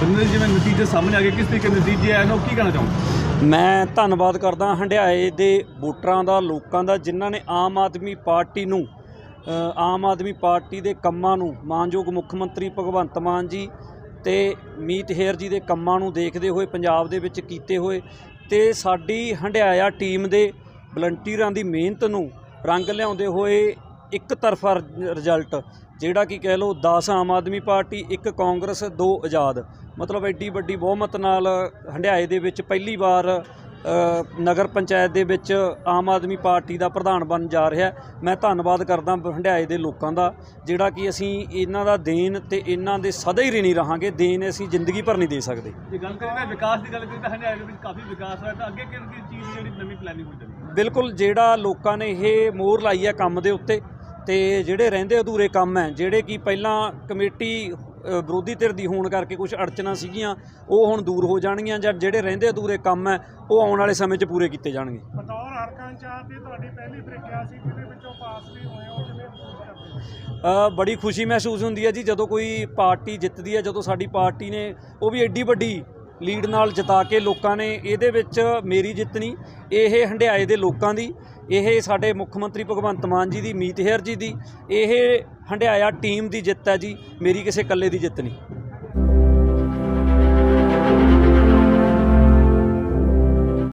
ਬੰਦੇ ਜਿਵੇਂ ਨਤੀਜੇ ਸਾਹਮਣੇ ਆ ਗਏ ਕਿਸ ਤਰੀਕੇ ਨਤੀਜੇ ਆਏ ਨੇ ਉਹ ਕੀ ਕਹਿਣਾ ਚਾਹੋਗੇ? ਮੈਂ ਧੰਨਵਾਦ ਕਰਦਾ ਹੰਡਿਆਏ ਦੇ ਵੋਟਰਾਂ ਦਾ ਲੋਕਾਂ ਦਾ ਜਿਨ੍ਹਾਂ ਨੇ ਆਮ ਆਦਮੀ ਪਾਰਟੀ ਨੂੰ ਅ, ਆਮ ਆਦਮੀ ਪਾਰਟੀ ਦੇ ਕੰਮਾਂ ਨੂੰ ਮਾਨਯੋਗ ਮੁੱਖ ਮੰਤਰੀ ਭਗਵੰਤ ਮਾਨ ਜੀ ਤੇ ਮੀਤ ਹੇਰ ਜੀ ਦੇ ਕੰਮਾਂ ਨੂੰ ਦੇਖਦੇ ਹੋਏ ਪੰਜਾਬ ਦੇ ਵਿੱਚ ਕੀਤੇ ਹੋਏ ਤੇ ਸਾਡੀ ਹੰਡਿਆਇਆ ਟੀਮ ਦੇ ਵਲੰਟੀਅਰਾਂ ਦੀ ਮਿਹਨਤ ਨੂੰ ਰੰਗ ਲਿਆਉਂਦੇ ਹੋਏ ਇੱਕ ਤਰਫਾ ਰ- ਰਿਜ਼ਲਟ ਜਿਹੜਾ ਕਿ ਕਹਿ ਲਓ 10 ਆਮ ਆਦਮੀ ਪਾਰਟੀ ਇੱਕ ਕਾਂਗਰਸ ਦੋ ਆਜ਼ਾਦ। ਮਤਲਬ ਐਡੀ ਵੱਡੀ ਬਹੁਮਤ ਨਾਲ ਹੰਡਿਆਏ ਦੇ ਵਿੱਚ ਪਹਿਲੀ ਵਾਰ ਨਗਰ ਪੰਚਾਇਤ ਦੇ ਵਿੱਚ ਆਮ ਆਦਮੀ ਪਾਰਟੀ ਦਾ ਪ੍ਰਧਾਨ ਬਣ ਜਾ ਰਿਹਾ। ਮੈਂ ਧੰਨਵਾਦ ਕਰਦਾ ਹੰਡਿਆਏ ਦੇ ਲੋਕਾਂ ਦਾ ਜਿਹੜਾ ਕਿ ਅਸੀਂ ਇਹਨਾਂ ਦਾ ਦੇਣ ਤੇ ਇਹਨਾਂ ਦੇ ਸਦਾ ਹੀ ਰਿਣੀ ਰਹਾਂਗੇ ਦੇਣ ਅਸੀਂ ਜ਼ਿੰਦਗੀ ਭਰ ਨਹੀਂ ਦੇ ਸਕਦੇ। ਜੇ ਗੱਲ ਕਰੀਏ ਤਾਂ ਵਿਕਾਸ ਦੀ ਗੱਲ ਕਰੀਏ ਤਾਂ ਹੰਡਿਆਏ ਦੇ ਵਿੱਚ ਕਾਫੀ ਵਿਕਾਸ ਹੋਇਆ ਤਾਂ ਅੱਗੇ ਕਿਸ ਚੀਜ਼ ਜਿਹੜੀ ਨਵੀਂ ਪਲੈਨਿੰਗ ਹੋਈ ਬਿਲਕੁਲ ਜਿਹੜਾ ਲੋਕਾਂ ਨੇ ਇਹ ਮੋਹਰ ਲਾਈ ਹੈ ਕੰਮ ਦੇ ਉੱਤੇ ਤੇ ਜਿਹੜੇ ਰਹਿੰਦੇ ਅਧੂਰੇ ਕੰਮ ਹੈ ਜਿਹੜੇ ਕਿ ਪਹਿਲਾਂ ਕਮੇਟੀ ਵਿਰੋਧੀ ਧਿਰ ਦੀ ਹੋਣ ਕਰਕੇ ਕੁਝ ਅੜਚਨਾਂ ਸੀਗੀਆਂ ਉਹ ਹੁਣ ਦੂਰ ਹੋ ਜਾਣਗੀਆਂ ਜਾਂ ਜਿਹੜੇ ਰਹਿੰਦੇ ਅਧੂਰੇ ਕੰਮ ਹੈ ਉਹ ਆਉਣ ਵਾਲੇ ਸਮੇਂ 'ਚ ਪੂਰੇ ਕੀਤੇ ਜਾਣਗੇ ਬਤੌਰ ਹਰਕਾਂ ਚਾਹ ਦੀ ਤੁਹਾਡੀ ਪਹਿਲੀ ਪ੍ਰੀਖਿਆ ਸੀ ਜਿਹਦੇ ਵਿੱਚੋਂ ਪਾਸ ਵੀ ਹੋਏ ਹੋ? ਅ, ਬੜੀ ਖੁਸ਼ੀ ਮਹਿਸੂਸ ਹੁੰਦੀ ਹੈ ਜੀ ਜਦੋਂ ਕੋਈ ਪਾਰਟੀ ਜਿੱਤਦੀ ਹੈ ਜਦੋਂ ਸਾਡੀ ਪਾਰਟੀ ਨੇ ਉਹ ਵੀ ਐਡੀ ਵੱਡੀ ਲੀਡ ਨਾਲ ਜਿਤਾ ਕੇ ਲੋਕਾਂ ਨੇ ਇਹਦੇ ਵਿੱਚ ਮੇਰੀ ਜਿੱਤ ਨਹੀਂ, ਇਹ ਹੰਡਿਆਏ ਦੇ ਲੋਕਾਂ ਦੀ, ਇਹ ਸਾਡੇ ਮੁੱਖ ਮੰਤਰੀ ਭਗਵੰਤ ਮਾਨ ਜੀ ਦੀ, ਮੀਤ ਹੇਅਰ ਜੀ ਦੀ, ਇਹ ਹੰਡਿਆਇਆ ਟੀਮ ਦੀ ਜਿੱਤ ਹੈ ਜੀ, ਮੇਰੀ ਕਿਸੇ ਇਕੱਲੇ ਦੀ ਜਿੱਤ ਨਹੀਂ।